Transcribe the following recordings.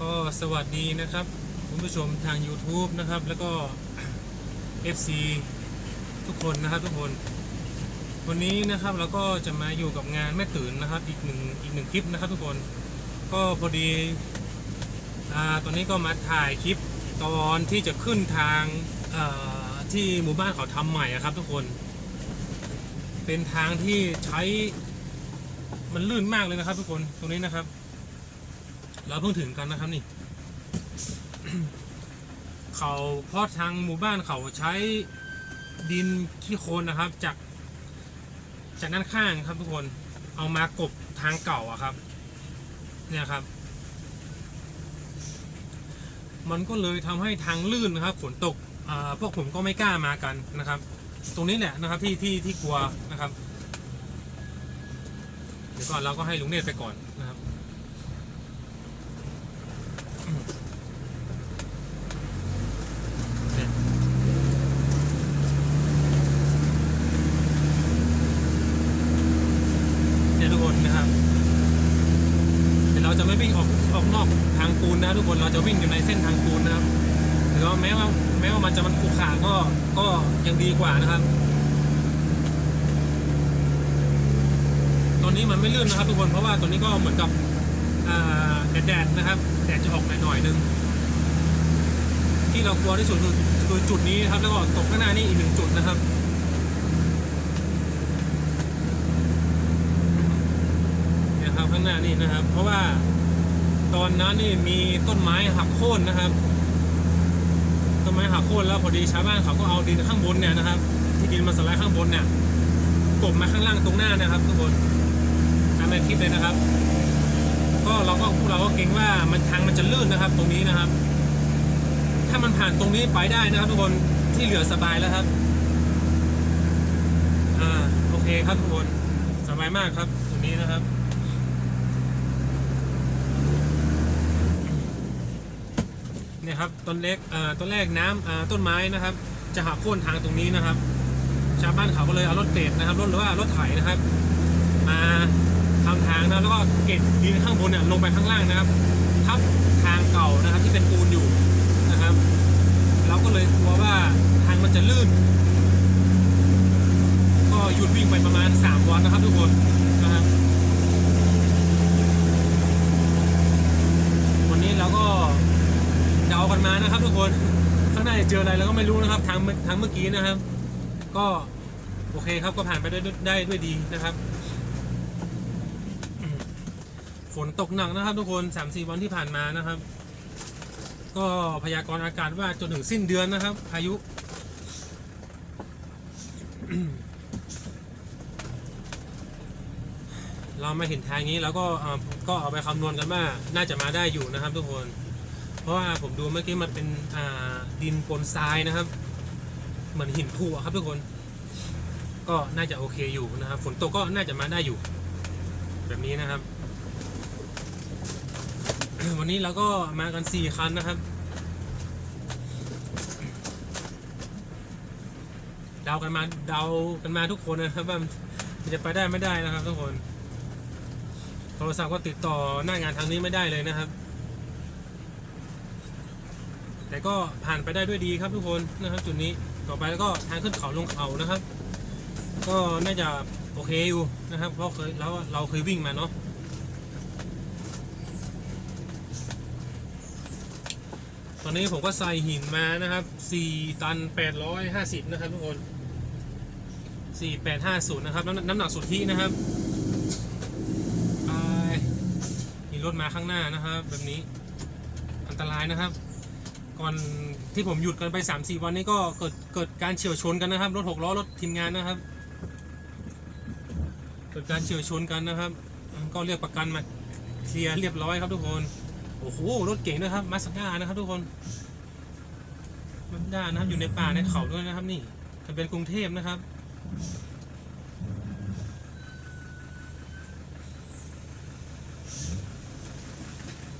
ก็สวัสดีนะครับ คุณผู้ชมทาง YouTube นะครับ แล้วก็ FC ทุกคนนะครับทุกคน วันนี้นะครับเราก็จะมาอยู่กับงานแม่ตื่นนะครับ อีกหนึ่งอีกหนึ่งคลิปนะครับ ทุกคน ก็พอดีอ่าตอนนี้ก็มาถ่ายคลิปตอนที่จะขึ้นทางเอ่อที่หมู่บ้านเขาทำใหม่อะครับ ทุกคน เป็นทางที่ใช้มันลื่นมากเลยนะครับ ทุกคนตรงนี้นะครับ เราเพิ่งถึงกันนะครับนี่ เขาเพราะทางหมู่บ้านเขาใช้ดินขี้โคลนนะครับ จากจากด้านข้างครับทุกคนเอามากบทางเก่าอะครับ เนี่ยครับ มันก็เลยทำให้ทางลื่นนะครับฝนตกอ่าพวกผมก็ไม่กล้ามากันนะครับ ตรงนี้แหละนะครับที่ที่ที่กลัวนะครับ เดี๋ยวก่อนเราก็ให้ลุงเนตรไปก่อนนะครับ เนี่ยเนี่ยทุกคนนะครับ เดี๋ยวเราจะไม่วิ่ง ออกออกนอกทางปูนนะทุกคนเราจะวิ่งอยู่ในเส้นทางปูนนะครับถือว่าแม้ว่าแม้ว่ามันจะมันขรุขระก็ก็ยังดีกว่านะครับ ตอนนี้มันไม่ลื่นนะครับทุกคนเพราะว่าตัวนี้ก็เหมือนกับแดดแดดนะครับแดดจะออกหน่อยๆนึงที่เรากลัวที่สุดคือคือจุดนี้ครับแล้วก็ตกข้างหน้านี่อีกหนึ่งจุดนะครับเนี่ยครับข้างหน้านี่นะครับ เพราะว่า ตอนนั้นนี่มีต้นไม้หักโค่นนะครับ ต้นไม้หักโค่นแล้วพอดีชาวบ้านเขาก็เอาดินข้างบนเนี่ยนะครับ ที่ดินมาสไลด์ข้างบนเนี่ยกลบมาข้างล่างตรงหน้านะครับทุกคนตามในคลิปเลยนะครับ ก็เราก็พวกเราก็เกรงว่ามันทางมันจะลื่นนะครับ ตรงนี้นะครับ ถ้ามันผ่านตรงนี้ไปได้นะครับ ทุกคนที่เหลือสบายแล้วครับอ่าโอเคครับทุกคนสบายมากครับตรงนี้นะครับ นี่ยครับต้นเล็กต้นแรกน้ำต้นไม้นะครับ จะหักโค่นทางตรงนี้นะครับ ชาวบ้านเขาก็เลยเอารถเตดนะครับรถหรือว่ารถไถนะครับ มาทำทางนะแล้วก็เก็บดินข้างบนเนี่ยลงไปข้างล่างนะครับทับทางเก่านะครับที่เป็นปูนอยู่นะครับ เราก็เลยกลัวว่าทางมันจะลื่น ก็หยุดวิ่งไปประมาณ 3 วันนะครับทุกคนนะครับวันนี้เราก็ ดากันมานะครับ ทุกคนข้างหน้าจะเจออะไรเราก็ไม่รู้นะครับทางเมื่อทางเมื่อกี้นะครับ ก็โอเคครับก็ผ่านไปได้ด้วยได้ด้วยดีนะครับ ฝนตกหนักนะครับ ทุกคนสามสี่วันที่ผ่านมานะครับ ก็พยากรณ์อากาศว่าจนถึงสิ้นเดือนนะครับพายุเรามาเห็นทางนี้แล้วก็ก็เอาไปคำนวณกันว่าน่าจะมาได้อยู่นะครับ ทุกคน เพราะว่าผมดูเมื่อกี้มันเป็นดินปนทรายนะครับ เหมือนหินภูอะครับทุกคน ก็น่าจะโอเคอยู่นะครับ ฝนตกก็น่าจะมาได้อยู่ แบบนี้นะครับ วันนี้เราก็มากันสี่คันนะครับเดากันมาเดากันมาทุกคนนะครับว่ามันจะไปได้ไม่ได้นะครับทุกคน โทรศัพท์ก็ติดต่อหน้างานทางนี้ไม่ได้เลยนะครับ แต่ก็ผ่านไปได้ด้วยดีครับทุกคนนะครับจุดนี้ต่อไปแล้วก็ทางขึ้นเขาลงเขานะครับ ก็น่าจะโอเคอยู่นะครับเพราะเคยแล้วเราเคยวิ่งมาเนาะตอนนี้ผมก็ใส่หินมานะครับ 4 ตัน 850 นะครับทุกคน 4850 นะครับ น้ำน้ำหนักสุทธินะครับไปมีรถมาข้างหน้านะครับ แบบนี้อันตรายนะครับ ก่อนที่ผมหยุดกันไป 3-4 วันนี้ก็เกิดเกิดการเฉียวชนกันนะครับ รถหกล้อรถทีมงานนะครับ เกิดการเฉียวชนกันนะครับ ก็เรียกประกันมาเคลียร์เรียบร้อยครับทุกคนโอ้โหรถเก่งด้วยครับมาสด้านะครับทุกคนมาสด้านะครับอยู่ในป่าในเขาด้วยนะครับ นี่ทะเบียนกรุงเทพนะครับ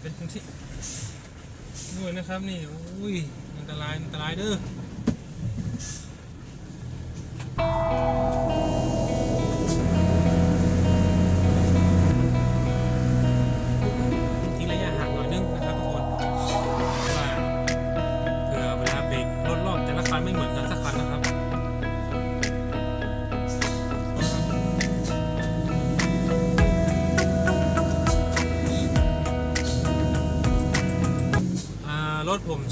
เป็นกรุงเทพ ด้วยนะครับนี่อุ้ยอันตรายอันตรายเด้อ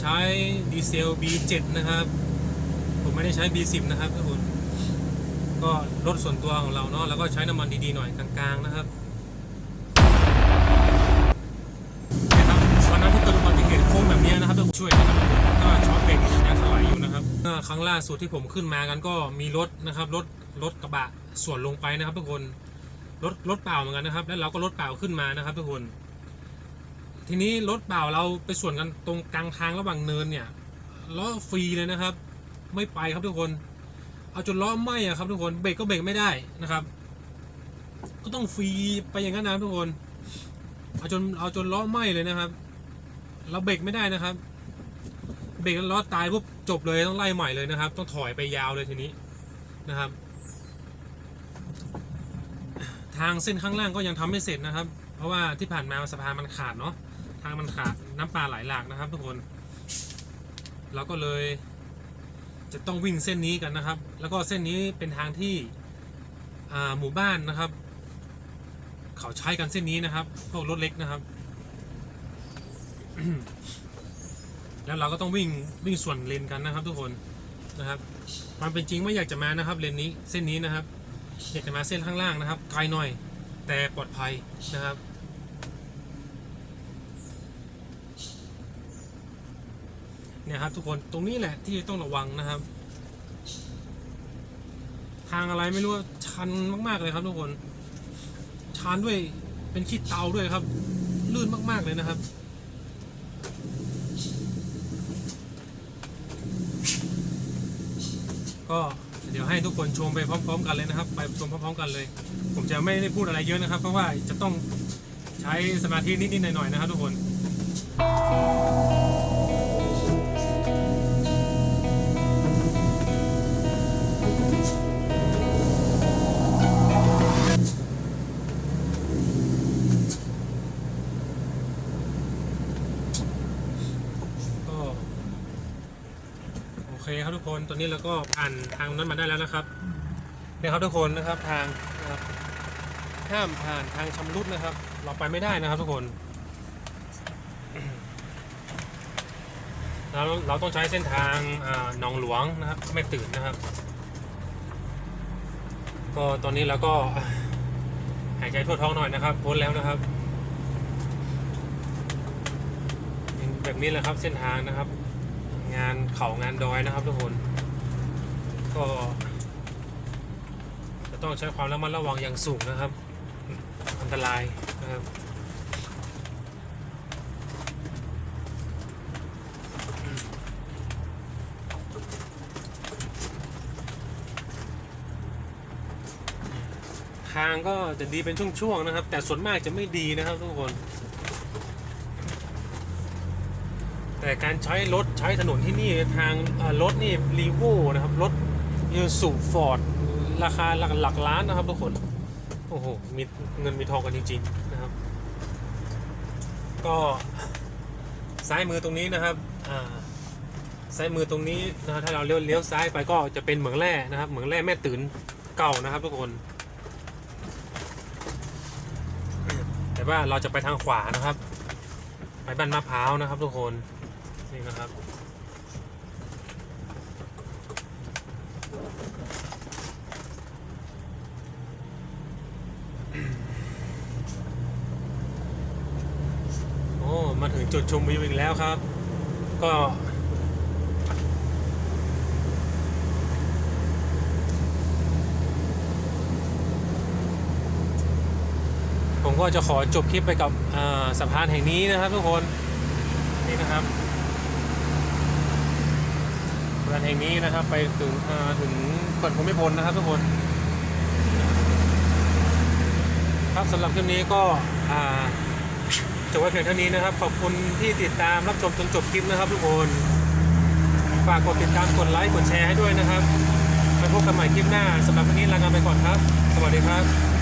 ใช้ดีเซล B7 นะครับ ผมไม่ได้ใช้ B10 นะครับทุกคนก็รถส่วนตัวของเราเนาะแล้วก็ใช้น้ำมันดีๆหน่อยกลางๆนะครับนะครับวันนั้นที่เกิดอุบัติเหตุโค้งแบบนี้นะครับต้องช่วยนะครับก็ช็อตเบรกยังถลายอยู่นะครับครั้งล่าสุดที่ผมขึ้นมากันก็มีรถนะครับรถรถกระบะส่วนลงไปนะครับทุกคนรถรถเปล่าเหมือนกันนะครับ แล้วเราก็รถเปล่าขึ้นมานะครับทุกคน ทีนี้รถเปล่าเราไปส่วนกันตรงกลางทางระหว่างเนินเนี่ยล้อฟรีเลยนะครับ ไม่ไปครับทุกคน เอาจนล้อไหมอะครับทุกคนเบรกก็เบรกไม่ได้นะครับ ก็ต้องฟรีไปอย่างนั้นนะทุกคน เอาจนเอาจนล้อไหมเลยนะครับ เราเบรกไม่ได้นะครับ เบรกแล้วล้อตายปุ๊บจบเลยต้องไล่ใหม่เลยนะครับ ต้องถอยไปยาวเลยทีนี้นะครับ ทางเส้นข้างล่างก็ยังทำไม่เสร็จนะครับ เพราะว่าที่ผ่านมาสะพานมันขาดเนาะ ทางมันขาดน้ำปลาไหลหลากนะครับ ทุกคน เราก็เลย จะต้องวิ่งเส้นนี้กันนะครับ แล้วก็เส้นนี้เป็นทางที่หมู่บ้านนะครับ เขาใช้กันเส้นนี้นะครับ พวกรถเล็กนะครับ แล้วเราก็ต้องวิ่งวิ่งส่วนเลนกันนะครับ ทุกคนนะครับ ความเป็นจริงไม่อยากจะมานะครับเลนนี้เส้นนี้นะครับอยากจะมาเส้นข้างล่างนะครับไกลหน่อย แต่ปลอดภัยนะครับ นี่ยครับทุกคนตรงนี้แหละที่ต้องระวังนะครับ ทางอะไรไม่รู้ชันมาก ๆ เลยครับทุกคน ชันด้วยเป็นขี้เตาด้วยครับ ลื่นมาก ๆ เลยนะครับก็เดี๋ยวให้ทุกคนชมไปพร้อม ๆ กันเลยนะครับ ไปชมพร้อมๆกันเลย ผมจะไม่ได้พูดอะไรเยอะนะครับ เพราะว่าจะต้องใช้สมาธินิดๆหน่อยๆนะครับทุกคน เคครับทุกคนตอนนี้เราก็ผ่านทางนั้นมาได้แล้วนะครับเนี่ยครับทุกคนนะครับทางนะครับห้ามผ่านทางชำรุดนะครับ เราไปไม่ได้นะครับทุกคนเราเราต้องใช้เส้นทางหนองหลวงนะครับไม่ตื่นนะครับ ก็ตอนนี้เราก็หายใจทั่วท้องหน่อยนะครับพ้นแล้วนะครับ แบบนี้แหละครับเส้นทางนะครับ งานเขางานดอยนะครับทุกคน ก็จะต้องใช้ความระมัดระวังอย่างสูงนะครับ อันตรายนะครับทางก็จะดีเป็นช่วงๆนะครับ แต่ส่วนมากจะไม่ดีนะครับทุกคน แต่การใช้รถใช้ถนนที่นี่ทางรถนี่รีโวนะครับรถยูสุฟอร์ดราคาหลักหลักล้านนะครับทุกคน โอ้โห มีเงินมีทองกันจริงๆนะครับ ก็ซ้ายมือตรงนี้นะครับซ้ายมือตรงนี้นะครับถ้าเราเลี้ยวเลี้ยวซ้ายไปก็จะเป็นเหมืองแร่นะครับ เหมืองแร่แม่ตื่นเก่านะครับทุกคน แต่ว่าเราจะไปทางขวานะครับ ไปบ้านมะพร้าวนะครับทุกคน นี่นะครับโอ้มาถึงจุดชมวิวอีกแล้วครับ ก็ผมก็จะขอจบคลิปไปกับสะพานแห่งนี้นะครับทุกคน นี่นะครับานแห่งนี้นะครับ ไปถึงถึงเปิดผมไม่พ้นนะครับทุกคน ครับสำหรับคลิปนี้ก็จบไว้เพียงเท่านี้นะครับ ขอบคุณที่ติดตามรับชมจนจบคลิปนะครับทุกคนฝากกดติดตามกดไลค์กดแชร์ให้ด้วยนะครับไปพบกันใหม่คลิปหน้าสำหรับวันนี้ลากันไปก่อนครับ สวัสดีครับ